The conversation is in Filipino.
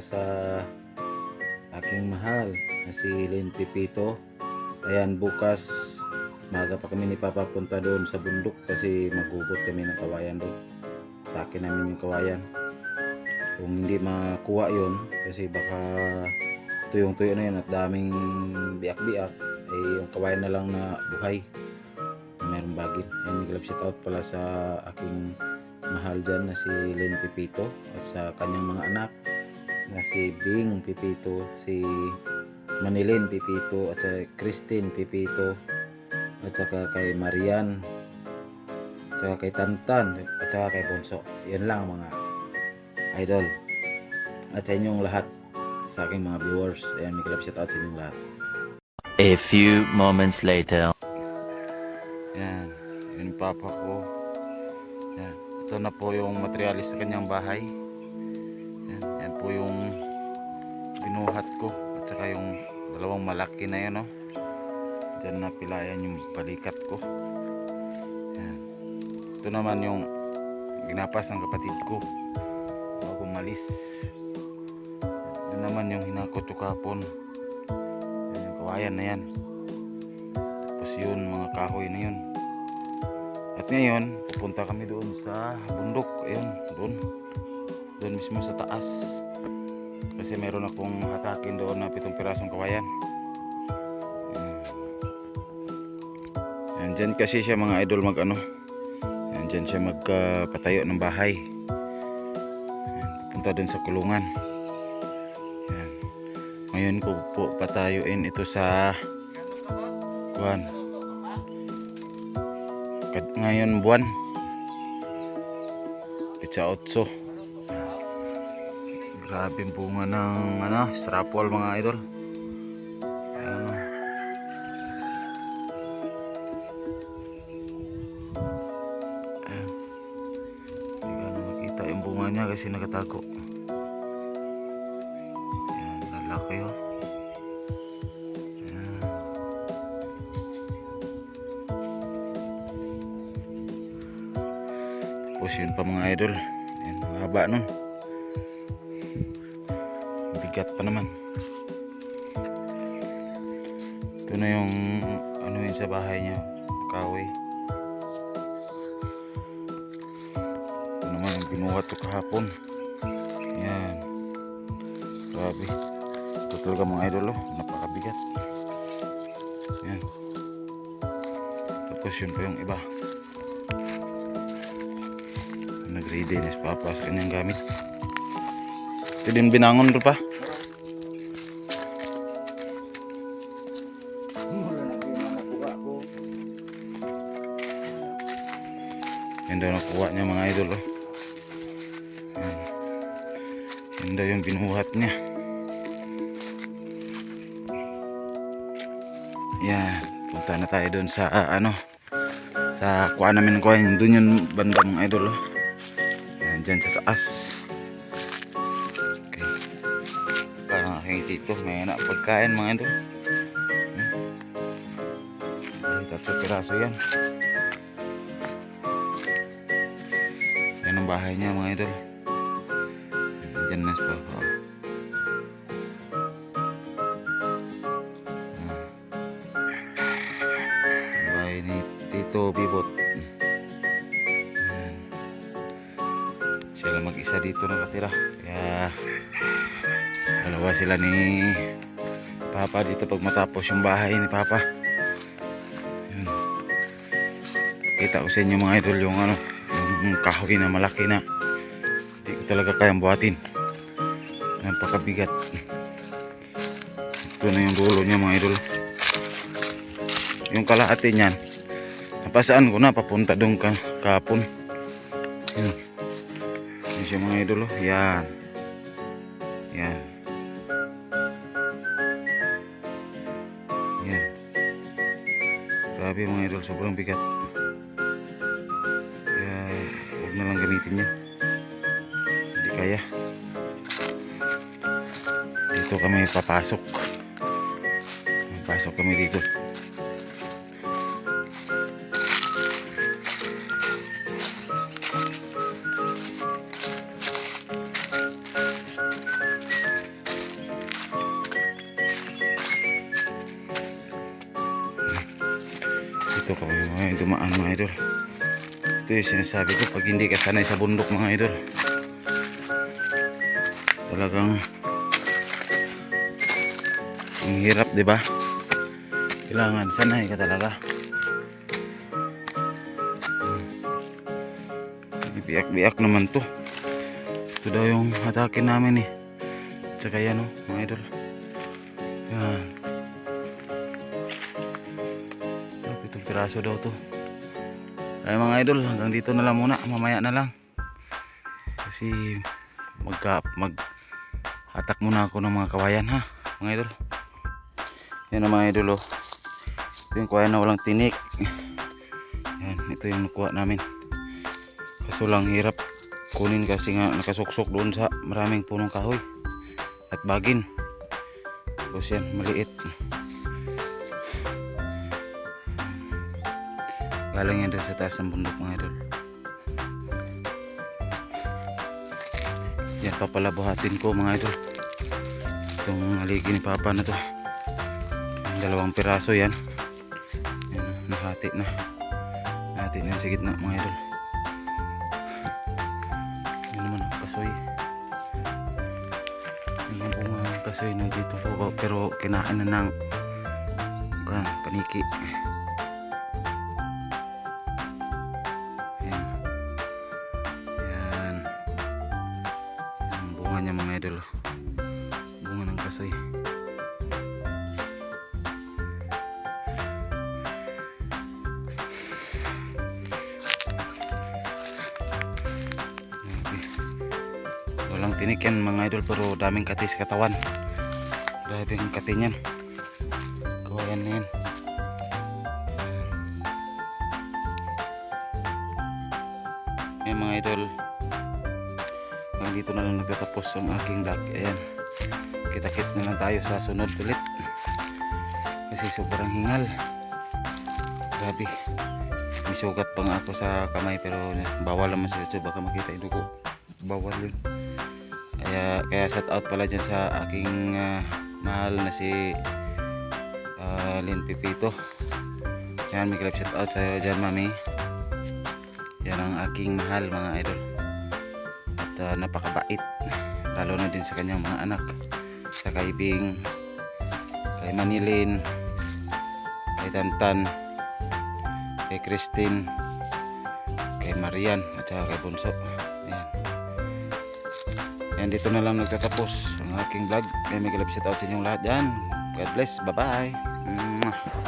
sa aking mahal na si Len Pipito. Ayan, bukas maga pa kami ni Papa doon sa bundok kasi maghugot kami ng kawayan doon. Atake namin yung kawayan. Kung hindi makuha yon kasi baka tuyong-tuyo na yun at daming biak-biak ay yung kawayan na lang na buhay mayroong bagit and may shout out pala sa aking mahal dyan na si Len Pipito at sa kanyang mga anak na si Bing Pipito si Manilin Pipito at sa Christine Pipito at saka kay Marian at saka kay Tantan at saka kay Ponso yan lang mga idol at sa inyong lahat sa aking mga viewers ayan may shout out sa inyong lahat A few moments later. Yan. Yun papa ko. Yan. Ito na po yung materialis sa kanyang bahay. Yan. Yan po yung binuhat ko. At saka yung dalawang malaki na yan. No? Diyan na pilayan yung balikat ko. Yan. Ito naman yung ginapas ng kapatid ko. Bago malis. Ito naman yung hinakot ko kapon. Yan yung kawayan na yan. Tapos yun, mga kahoy na yun. At ngayon, pupunta kami doon sa bundok. Ayun, doon. Doon mismo sa taas. Kasi meron akong hatakin doon na pitong pirasong kawayan. Ayan. Ayan, dyan kasi siya mga idol mag ano. Ayan, dyan siya magpatayo ng bahay. Ayan, pupunta doon sa kulungan. Ayan. Ngayon ko po patayuin ito sa Buwan. Kad- Ngayon buwan. Pitsa 8. Grabe bunga ng ano, strapol mga idol. Ayan o. Ayan. Hindi ka na makita yung bunga niya kasi nakatago. Ayan, lalaki o. Ayan. Tapos yun pa mga idol. Ayan, mahaba nun. Bigat pa naman. Ito na yung ano yun sa bahay niya. Kahoy. Ito naman yung binuhat ko kahapon. Yan. Grabe. Ito talaga mga idol oh. Napakabigat. Yan. Tapos yun pa yung iba nag-ready na kanyang gamit. Ito din binangon ro pa. Binuhat niya. Yan. Punta na tayo doon sa ah, ano sa kuha namin kuha doon yung banda mga idol oh. Yan, dyan sa taas. Okay. Parang aking tito, may na pagkain mga idol. Hmm. Tatlo piraso yan. Yan ang bahay niya mga idol. Dyan na si Papa. Tito Bibot. Yan sila mag-isa dito nakatira. Kaya dalawa sila ni Papa dito pag matapos yung bahay ni Papa. Yun. kita ko sa inyo mga idol yung ano yung kahoy na malaki na. Hindi ko talaga kayang buhatin. Napakabigat. Ito na yung dulo niya mga idol. Yung kalahati niyan napasaan ko na papunta doon ka, kapon yun yan siya mga idolo. Yan. Yan. Yan. Grabe mga idol. Sobrang bigat. Kaya huwag na lang gamitin niya. Hindi kaya. Dito kami papasok. Pasok kami dito. Dito kami mga dumaan mga idol. Ito yung sinasabi ko pag hindi ka sanay sa bundok mga idol. Talagang ang hirap, di ba? Kailangan sanay ka talaga. Biyak-biyak naman to. Ito daw yung atake namin eh. Tsaka yan oh, mga idol. Yan. Piraso daw to. Ay mga idol, hanggang dito na lang muna. Mamaya na lang. Kasi magka, mag hatak muna ako ng mga kawayan ha, mga idol. Yan ang mga idol oh. Ito yung kawayan na walang tinik. Yan, ito yung nakuha namin. Kaso lang hirap kunin kasi nga nakasuksok doon sa maraming punong kahoy at bagin. Tapos yan, maliit. Galing yan doon sa taas ng bundok mga idol. Yan papalabuhatin ko mga idol. Itong haligi ni Papa na to. Yung dalawang piraso yan. Yan, nahati na. Nahati na sa gitna mga idol. Yan naman, kasoy. Yan ang bunga ng kasoy na dito po. Pero kinain na ng paniki. Bunga niya mga idol. Bunga ng kasoy. Walang tinik yan mga idol pero daming kati sa katawan. Grabe ang kati niyan. Kawayan na yan. Dito na lang nagtatapos ang aking vlog. Ayan. Kita-kits na lang tayo sa sunod ulit. Kasi sobrang hingal. Grabe. May sugat pa nga ako sa kamay pero bawal naman sa YouTube baka makita yung dugo. Bawal yun. Kaya, kaya shout out pala dyan sa aking ah, mahal na si uh, Lin Pipito. Yan, may grab shout out sa'yo dyan mami. Yan ang aking mahal mga idol. Ah, napakabait. Lalo na din sa kanyang mga anak. Sa kaibing, kay Manilin, kay Tantan, kay Christine, kay Marian, at saka kay Bunso. Ayan. Ayan, dito na lang nagtatapos ang aking vlog. May galap shout out sa inyong lahat dyan. God bless. Bye-bye. Mwah.